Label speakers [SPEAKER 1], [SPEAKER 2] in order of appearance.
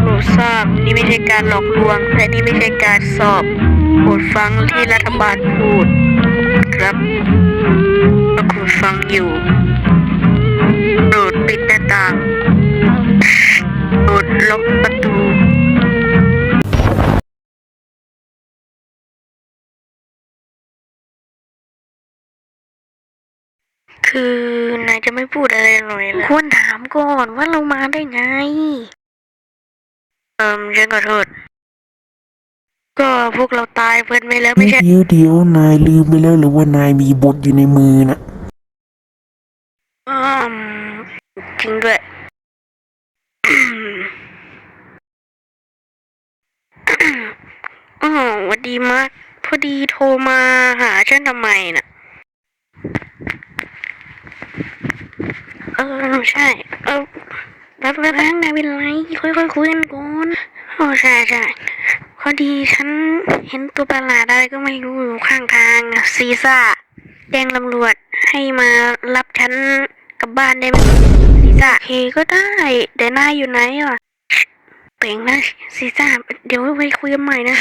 [SPEAKER 1] โปรดทราบนี่ไม่ใช่การหลอกลวงและนี่ไม่ใช่การสอบโปรดฟังที่รัฐบาลพูด ครับถ้าคุณฟังอยู่โปรดปิดหน้าต่างโปรดล็อก คือนายจะไม่พูดอะไรเลยเหรอควรถามก่อนว่าเรามาได้ไง เอิมฉันขอโทษ ก็พวกเราตายเพื่อนไปแล้วไม่ใช่
[SPEAKER 2] เดี๋ยวเดี๋ยวนายลืมไปแล้วหรือว่านายมีบทอยู่ในมือน่ะ
[SPEAKER 1] อืมจริงด้วย อ๋อหวัสดีมาก พอดีโทรมาหาฉันทำไมน่ะ เออใช่ เออแป๊บแป๊บแป๊บนายเป็นไรค่อยๆคุยกันก่อนโอ้ใช่ใช่พอดีฉันเห็นตัวประหลาดอะไรก็ไม่รู้อยู่ข้างทางซีซ่าแจ้งตำรวจให้มารับฉันกลับบ้านได้ไหมซีซ่าเคก็ได้แต่นายอยู่ไหนอะเป่งนะซีซ่าเดี๋ยวไว้คุยกันใหม่นะ